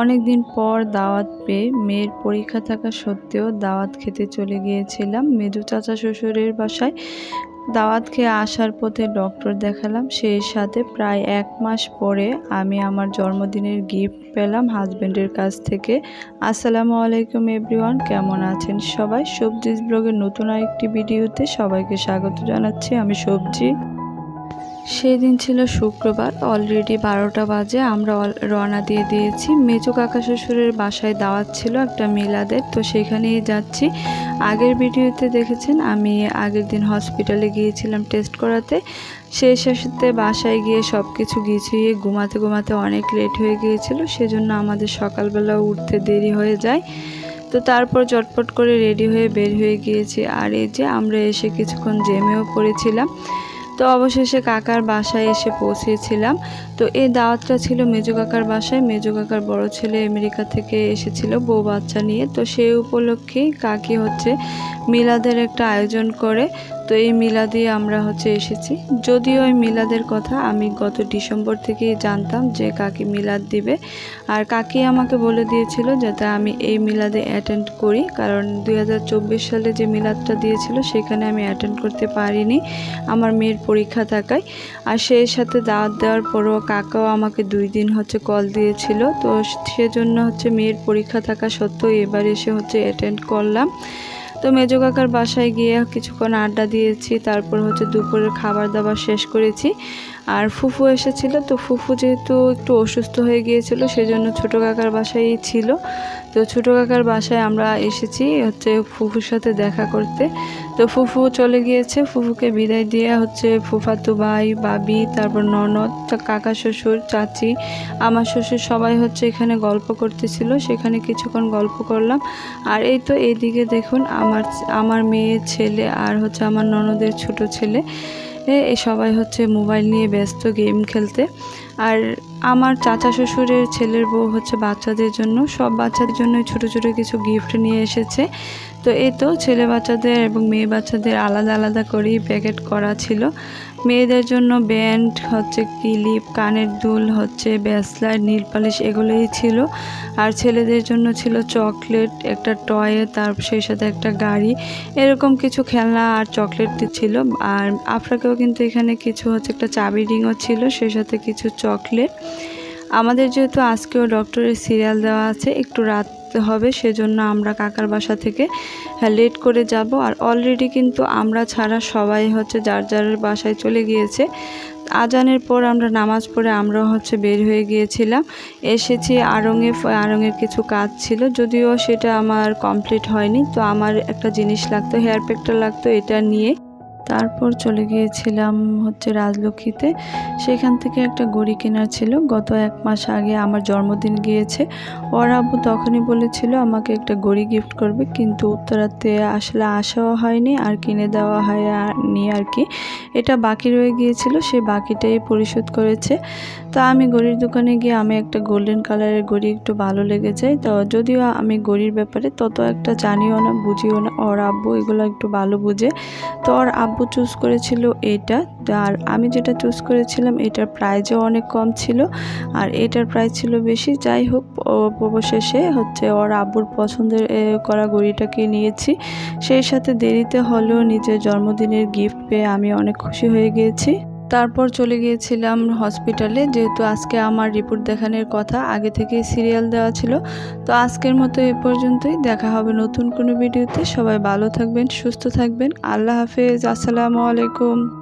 অনেক দিন পর দাওয়াত পেয়ে মেয়ের পরীক্ষা থাকা সত্ত্বেও দাওয়াত খেতে চলে গিয়েছিলাম। মেজু চাচা শ্বশুরের বাসায় দাওয়াত খেয়ে আসার পথে ডক্টর দেখালাম। সেই সাথে প্রায় এক মাস পরে আমি আমার জন্মদিনের গিফট পেলাম হাজব্যান্ডের কাছ থেকে। আসসালামু আলাইকুম এভরিওয়ান, কেমন আছেন সবাই? সবজিস ব্লগের নতুন আরেকটি ভিডিওতে সবাইকে স্বাগত জানাচ্ছি। আমি সবজি। সেদিন ছিল শুক্রবার অলরেডি বারোটা বাজে। আমরা রওনা দিয়ে দিয়েছি। মেজো কাকা শ্বশুরের বাসায় দাওয়াত ছিল একটা মিলাদের, তো সেখানেই যাচ্ছি। আগের ভিডিওতে দেখেছেন, আমি আগের দিন হসপিটালে গিয়েছিলাম টেস্ট করাতে। সেই সাথে বাসায় গিয়ে সব কিছু গুছিয়ে ঘুমাতে ঘুমাতে অনেক লেট হয়ে গিয়েছিল, সেজন্য আমাদের সকালবেলা উঠতে দেরি হয়ে যায়। তো তারপর চটপট করে রেডি হয়ে বের হয়ে গিয়েছি। আর এই যে আমরা এসে কিছুক্ষণ জেমেও পড়েছিলাম। তো অবশেষে কাকার বাসায় এসে পৌঁছেছিলাম। তো এই দাওয়াতটা ছিল মেজু কাকার বাসায়। মেজু কাকার বড় ছেলে আমেরিকা থেকে এসেছিল বউ বাচ্চা নিয়ে। তো সেই উপলক্ষেই কাকি হচ্ছে মিলাদের একটা আয়োজন করে। তো এই মিলাদে আমরা হচ্ছে এসেছি। যদিও এই মিলাদের কথা আমি গত ডিসেম্বর থেকেই জানতাম যে কাকি মিলাদ দিবে। আর কাকি আমাকে বলে দিয়েছিল যাতে আমি এই মিলাদে অ্যাটেন্ড করি, কারণ দুই হাজার চব্বিশ সালে যে মিলাদটা দিয়েছিল সেখানে আমি অ্যাটেন্ড করতে পারিনি, আমার মেয়ের পরীক্ষা থাকায়। আর সেই সাথে দাওয়াত দেওয়ার পরও কাকাও আমাকে দুই দিন হচ্ছে কল দিয়েছিল। তো সেজন্য হচ্ছে মেয়ের পরীক্ষা থাকা সত্ত্বেও এবার এসে হচ্ছে অ্যাটেন্ড করলাম। তো মেজো কাকার বাসায় গিয়ে কিছুক্ষণ আড্ডা দিয়েছি, তারপর হচ্ছে দুপুরের খাবার দাবার শেষ করেছি। আর ফুফু এসেছিল, তো ফুফু যেহেতু একটু অসুস্থ হয়ে গিয়েছিল, সেজন্য ছোটো কাকার বাসায়ই ছিল। তো ছোটো কাকার বাসায় আমরা এসেছি হচ্ছে ফুফুর সাথে দেখা করতে। তো ফুফু চলে গিয়েছে, ফুফুকে বিদায় দিয়ে হচ্ছে ফুফাতো ভাই বাবি তারপর ননদ কাকা শ্বশুর, চাচি, আমার শ্বশুর সবাই হচ্ছে এখানে গল্প করতেছিল, সেখানে কিছুক্ষণ গল্প করলাম। আর এই তো এইদিকে দেখুন আমার আমার মেয়ে ছেলে আর হচ্ছে আমার ননদের ছোট ছেলে এ এ সবাই হচ্ছে মোবাইল নিয়ে ব্যস্ত গেম খেলতে। আর আমার চাচা শ্বশুরের ছেলের বউ হচ্ছে বাচ্চাদের জন্য। সব বাচ্চাদের জন্য ছোট ছোট কিছু গিফট নিয়ে এসেছে। তো এই তো ছেলে বাচ্চাদের এবং মেয়ে বাচ্চাদের আলাদা আলাদা করেই প্যাকেট করা ছিল। মেয়েদের জন্য ব্যান্ড হচ্ছে ক্লিপ কানের দুল হচ্ছে ব্যাসলাইট নীল পালিশ এগুলোই ছিল। আর ছেলেদের জন্য ছিল চকলেট একটা টয়ে তার সেই সাথে একটা গাড়ি। এরকম কিছু খেলনা আর চকলেট ছিল। আর আফ্রাকেও কিন্তু এখানে কিছু হচ্ছে একটা চাবি রিংও ছিল, সেই সাথে কিছু চকলেট আমাদের যেহেতু আজকেও ডক্টরের সিরিয়াল দেওয়া আছে, একটু রাত হবে সেজন্য আমরা কাকার বাসা থেকে লেট করে যাব। আর অলরেডি কিন্তু আমরা ছাড়া সবাই হচ্ছে যার যার বাসায় চলে গিয়েছে। আজানের পর আমরা নামাজ পড়ে আমরাও হচ্ছে বের হয়ে গিয়েছিলাম। এসেছি আড়ঙে আড়ঙের কিছু কাজ ছিল, যদিও সেটা আমার কমপ্লিট হয়নি। তো আমার একটা জিনিস লাগতো হেয়ার প্যাকটা লাগতো, এটা নিয়ে তারপর চলে গিয়েছিলাম হচ্ছে রাজলক্ষ্মীতে। সেখান থেকে একটা গড়ি কেনার ছিল। গত এক মাস আগে আমার জন্মদিন গিয়েছে। ওর আব্বু তখনই বলেছিল, আমাকে একটা গড়ি গিফট করবে। কিন্তু উত্তরাতে আসলে আসাও হয়নি, আর কিনে দেওয়া হয়নি আর কি। এটা বাকি রয়ে গিয়েছিল, সে বাকিটাই পরিশোধ করেছে। তো আমি গড়ির দোকানে গিয়ে আমি একটা গোল্ডেন কালারের গড়ি একটু ভালো লেগে যায়। তো যদিও আমি গড়ির ব্যাপারে তত একটা জানিও না, বুঝিও না, ওর আব্বু এগুলো একটু ভালো বুঝে। তো ওর আব্বু চুজ করেছিল এটা। আর আমি যেটা চুজ করেছিলাম, এটার প্রাইজও অনেক কম ছিল। আর এটার প্রাইস ছিল বেশি। যাই হোক অবশেষে হচ্ছে ওর আব্বুর পছন্দের করা গড়িটাকে নিয়েছি। সেই সাথে দেরিতে হলেও নিজের জন্মদিনের গিফট পেয়ে আমি অনেক খুশি হয়ে গিয়েছি। তারপর চলে গিয়েছিলাম হসপিটালে যেহেতু আজকে আমার রিপোর্ট দেখানোর কথা, আগে থেকে সিরিয়াল দেওয়া ছিল। তো আজকের মতো এ পর্যন্তই, দেখা হবে নতুন কোনো ভিডিওতে সবাই ভালো থাকবেন, সুস্থ থাকবেন। আল্লাহ হাফেজ, আসসালামু আলাইকুম।